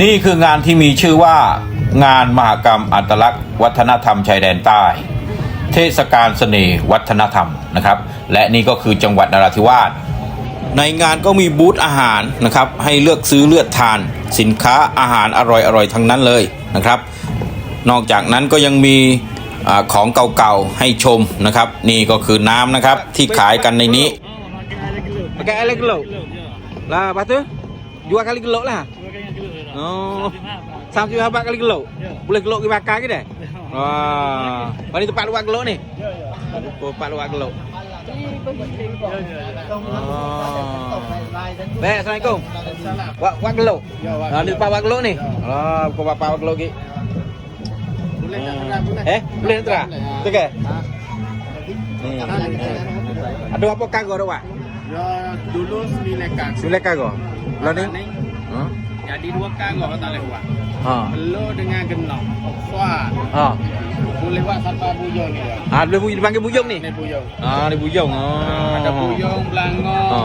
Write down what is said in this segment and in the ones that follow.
นี่คืองานที่มีชื่อว่างานมหกรรมอัตลักษณ์ วัฒนธรรมชายแดนใต้ เทศกาลเสน่ห์วัฒนธรรมนะครับ และนี่ก็คือจังหวัดนราธิวาสในงานก็มีบูธอาหารนะครับ ให้เลือกซื้อเลือกทาน สินค้าอาหารอร่อยๆทั้งนั้นเลยนะครับ นอกจากนั้นก็ยังมีอของเก่าๆให้ชมนะครับ นี่ก็คือน้ำนะครับที่ขายกันในนี้ Pakai air gelok. Lah, lepas tu jual kali gelok lah. Oh. Sampai kali gelok. Boleh gelok pergi bakar ke dah? Wah. Oh, ni tempat luar gelok ni. Oh, tempat luar gelok. Oh. Baik, Assalamualaikum. Wak wak gelok. Ah, ni tempat wak gelok ni. Ah, bukan bapak wak gelok lagi. Eh, boleh nak terang? Tu ke? Ni. Ada apa kargo dah, Wak? Dulu sembilan kang. Sembilan kargo. Lah ni? Ha? Jadi dua kang kau tak boleh buat. Ha. Perlu dengan genok. Kuat. Ha. Boleh buat sampai bujung ni. Ah, boleh bu- dipanggil bujung ni? Ni bujung. Ah, ni bujung. Oh. Ada bujung, belanga, Ha.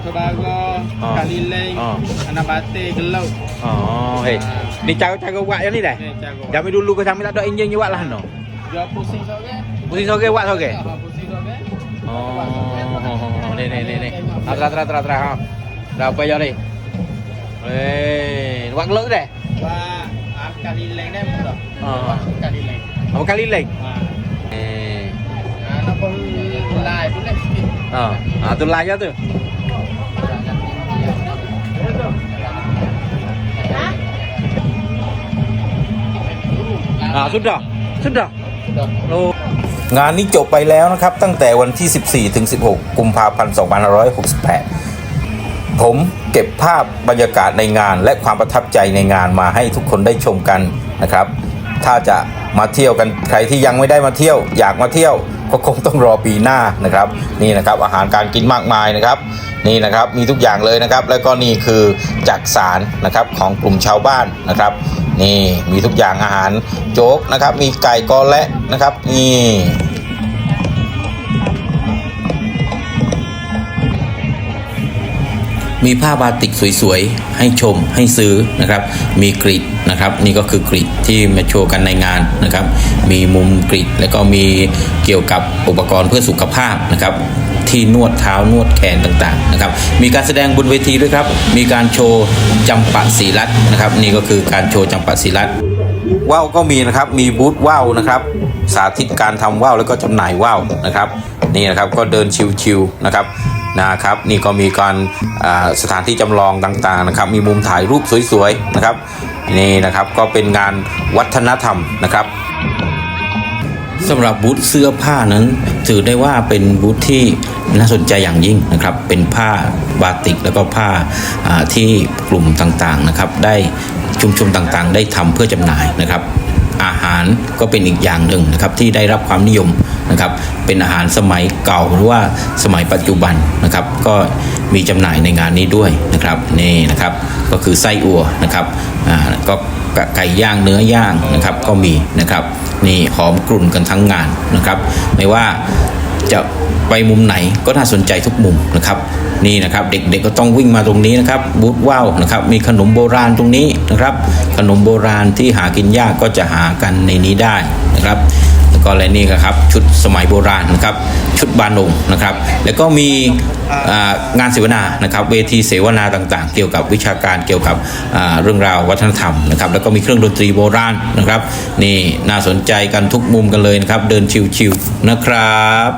kebaga, Ha. kalileng, Ha. anak batik, gelok. Oh, hei. Ni cara-cara buat yang ni dah. Ni cara. Zaman dulu ke sampai tak ada enjin je buat lah no. Dia pusing sore. Pusing sore buat sore. Ha, pusing sore. Oh, này này này này. Ra ra ra ra ra ha, rồi quay vô đi. Ê, quăng lưới nè và ăn cà ri lên đấy không được cà ri lên không cà ri lên nó còn lại cũng lên ờ. À tôi lại cho tôi à rút rồi rút rồi rồi งานนี้จบไปแล้วนะครับ ตั้งแต่วันที่ 14 ถึง 16 กุมภาพันธ์ 2568 ผมเก็บภาพบรรยากาศในงาน และความประทับใจในงานมาให้ทุกคนได้ชมกันนะครับ ถ้าจะมาเที่ยวกันใครที่ยังไม่ได้มาเที่ยว อยากมาเที่ยว ก็คงต้องรอปีหน้านะครับนี่นะครับอาหารการกินมากมายนะครับนี่นะครับมีทุกอย่างเลยนะครับ แล้วก็นี่คือจักสารนะครับของกลุ่มชาวบ้านนะครับนี่มีทุกอย่างอาหารโจ๊กนะครับ มีไก่กอและนะครับนี่ มีผ้าบาติกสวยๆ ให้ชมให้ซื้อนะครับ มีกรีดนะครับ นี่ก็คือกรีดที่มาโชว์กันในงานนะครับ มีมุมกรีดแล้วก็มีเกี่ยวกับอุปกรณ์เพื่อสุขภาพนะครับที่นวดเท้านวดแขนต่างๆนะครับ มีการแสดงบนเวทีด้วยครับ มีการโชว์จำปะสีรัตน์นะครับ นี่ก็คือการโชว์จำปะสีรัตน์ว่าวก็มีนะครับ มีบูธว่าวนะครับ สาธิตการทำว่าวแล้วก็จำหน่ายว่าวนะครับ นี่นะครับก็เดินชิวๆนะครับ นะครับ นี่ก็มีการสถานที่จำลองต่างๆนะครับ มีมุมถ่ายรูปสวยๆนะครับนี่นะครับก็เป็นงานวัฒนธรรมนะครับสำหรับบูธเสื้อผ้านั้น ถือได้ว่าเป็นบูธที่น่าสนใจอย่างยิ่งนะครับ เป็นผ้าบาติกแล้วก็ผ้าอ่าที่กลุ่มต่างๆนะครับ ได้ชุมชนต่างๆ ได้ทำเพื่อจำหน่ายนะครับ อาหารก็เป็นอีกอย่างหนึ่งนะครับที่ได้รับความนิยม นะครับเป็นอาหารสมัยเก่าหรือว่าสมัยปัจจุบันนะครับ ก็มีจำหน่ายในงานนี้ด้วยนะครับนี่นะครับก็คือไส้อัวนะครับอ่าก็ไก่ย่างเนื้อย่างนะครับก็มีนะครับนี่หอมกลุ่นกันทั้งงานนะครับ ไม่ว่าจะไปมุมไหนก็น่าสนใจทุกมุมนะครับนี่นะครับเด็กๆก็ต้องวิ่งมาตรงนี้นะครับบูธว่าวนะครับมีขนมโบราณตรงนี้นะครับ ขนมโบราณที่หากินยากก็จะหากันในนี้ได้นะครับ ก็อะไรนี่ครับชุดสมัยโบราณนะครับชุดบานงนะครับ แล้วก็มีงานเสวนานะครับเวทีเสวนาต่างๆ เกี่ยวกับวิชาการเกี่ยวกับเรื่องราววัฒนธรรมนะครับแล้วก็มีเครื่องดนตรีโบราณนะครับ นี่น่าสนใจกันทุกมุมกันเลยนะครับ เดินชิวๆนะครับ